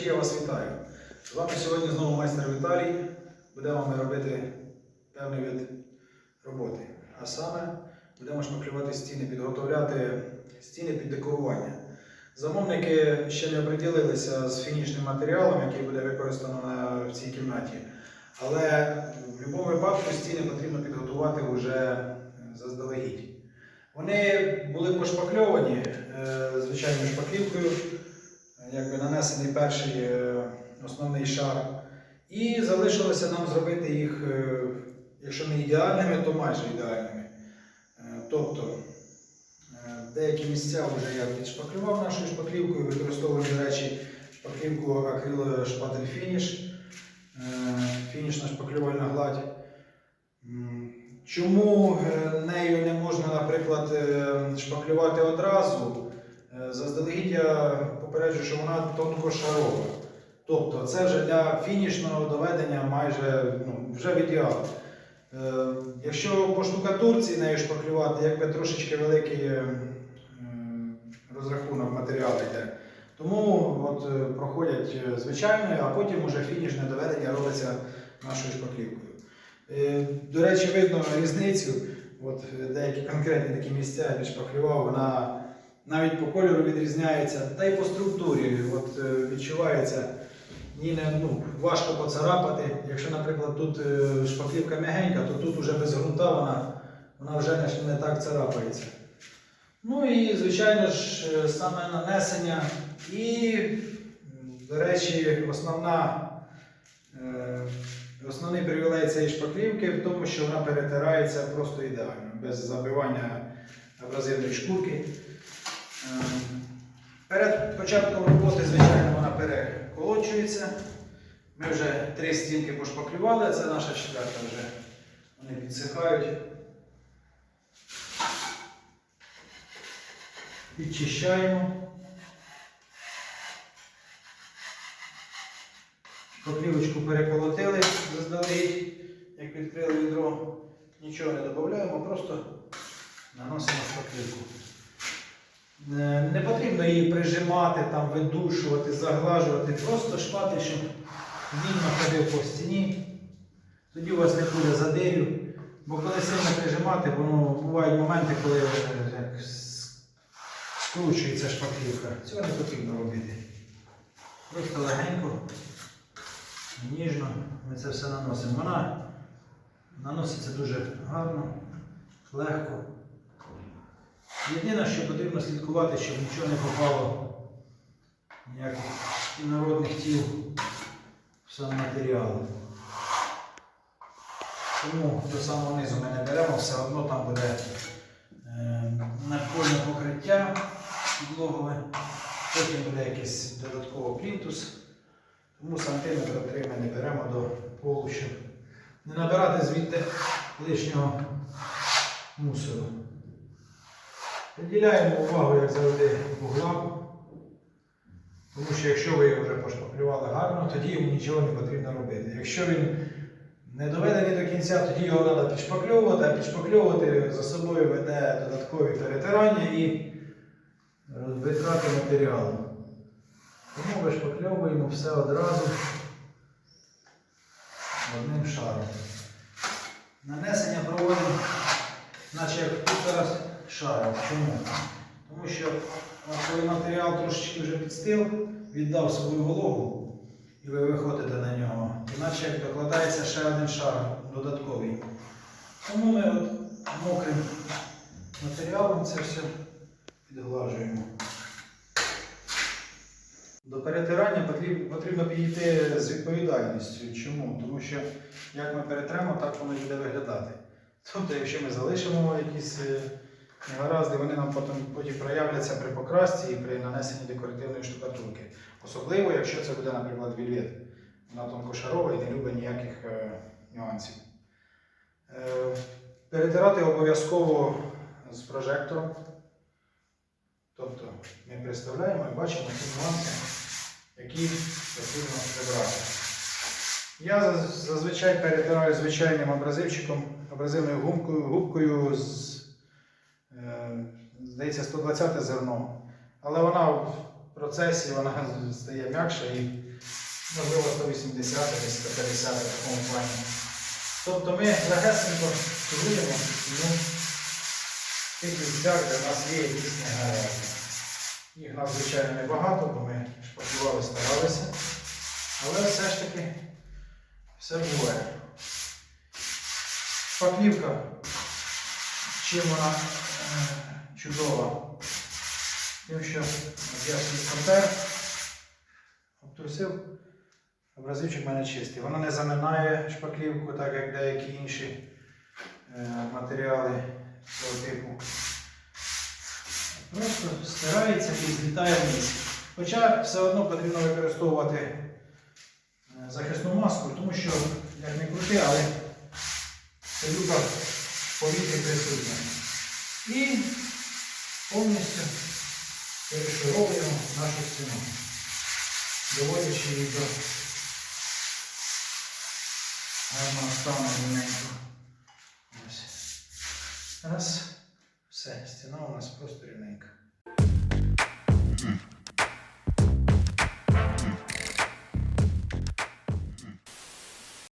глядачі, я вас вітаю. З вами сьогодні знову майстер Віталій. Будемо ми робити певний вид роботи. А саме будемо шмаклювати стіни, підготовляти стіни під декорування. Замовники ще не оприділилися з фінішним матеріалом, який буде використано в цій кімнаті. Але в будь-якому випадку стіни потрібно підготувати вже заздалегідь. Вони були пошпакльовані е, звичайною шпаклівкою, якби нанесений перший е, основний шар. І залишилося нам зробити їх, е, якщо не ідеальними, то майже ідеальними. Е, Тобто деякі місця вже я підшпаклював нашою шпаклівкою, використовую, до речі, шпаклівку Acryl Шпатель е, фінішна шпаклювальна гладь. Чому нею не можна, наприклад, шпаклювати одразу? Заздалегідь я попереджу, що вона тонкошарова. Тобто це вже для фінішного доведення майже ну, вже в ідеал. Е, Якщо по штукатурці нею шпаклювати, якби трошечки великий е, розрахунок матеріалу йде. Тому от, е, проходять е, звичайною, а потім вже фінішне доведення робиться нашою шпаклівкою. Е, До речі, видно різницю. От е, деякі конкретні такі місця я підшпаклював, вона навіть по кольору відрізняється, та й по структурі от, е, відчувається. Ні, ну, важко поцарапати. Якщо, наприклад, тут е, шпаклівка м'ягенька, то тут вже без ґрунта вона, вона вже не, не так царапається. Ну і, звичайно ж, е, саме нанесення. І, до речі, основна, е, основний привілей цієї шпаклівки в тому, що вона перетирається просто ідеально, без забивання абразивної шкурки. Перед початком роботи, звичайно, вона переколочується. Ми вже три стінки пошпаклювали, це наша четверта вже. Вони підсихають. Підчищаємо. Шпаклівочку переколотили заздалегідь, як відкрили відро. Нічого не додаємо, просто наносимо шпаклівку. Е, Не потрібно її прижимати, там, видушувати, заглажувати, просто шпати, щоб вільно ходив по стіні. Тоді у вас не буде задирів. Бо коли сильно прижимати, воно бувають моменти, коли е, як скручується шпаклівка. Цього не потрібно робити. Просто легенько, ніжно ми це все наносимо. Вона наноситься дуже гарно, легко. Єдине, що потрібно слідкувати, щоб нічого не попало ніяких інородних тіл в сам матеріал. Тому до самого низу ми не беремо, все одно там буде е, напольне покриття підлогове, потім буде якийсь додатково плінтус. Тому сантиметр три ми не беремо до полу, щоб не набирати звідти лишнього мусору. Приділяємо увагу, як завжди, вуглам. Тому що якщо ви його вже пошпаклювали гарно, тоді йому нічого не потрібно робити. Якщо він не доведений до кінця, тоді його треба підшпакльовувати, а підшпакльовувати за собою веде додаткові перетирання і витрати матеріалу. Тому вишпакльовуємо все одразу одним шаром. Нанесення проводимо, наче як півтора шара. Чому? Тому що коли матеріал трошечки вже підстив, віддав свою вологу, і ви виходите на нього, іначе як докладається ще один шар додатковий. Тому ми от мокрим матеріалом це все підглажуємо. До перетирання потрібно, підійти з відповідальністю. Чому? Тому що як ми перетремо, так воно буде виглядати. Тобто, якщо ми залишимо якісь е, негаразди, вони нам потім, потім проявляться при покрасці і при нанесенні декоративної штукатурки. Особливо, якщо це буде, наприклад, вільвет. Вона тонкошарова і не любить ніяких е, нюансів. Е, перетирати обов'язково з прожектором. Тобто ми представляємо і бачимо ті нюанси, які потрібно прибрати. Я зазвичай перетираю звичайним абразивчиком, абразивною гумкою, губкою з, е, здається, 120 зерно. Але вона в процесі вона стає м'якша і можливо 180 десь 150 в такому плані. Тобто ми легесенько керуємо ну, тих місцях, де в нас є якісь негаразди. Їх надзвичайно небагато, бо ми шпаклювали, старалися. Але все ж таки все буває. Шпаклівка, чим вона е, чудова, тим, що свій контер обтрусив, абразивчик в мене чистий. Вона не заминає шпаклівку, так як деякі інші е, матеріали цього типу. Просто стирається і злітає вниз. Хоча все одно потрібно використовувати е, захисну маску, тому що, як не крути, але целюка в повітрі присутня. І повністю перешуровуємо нашу стіну, доводячи її до гарного стану рівненько. Ось. Раз. Все, стіна у нас просто рівненька.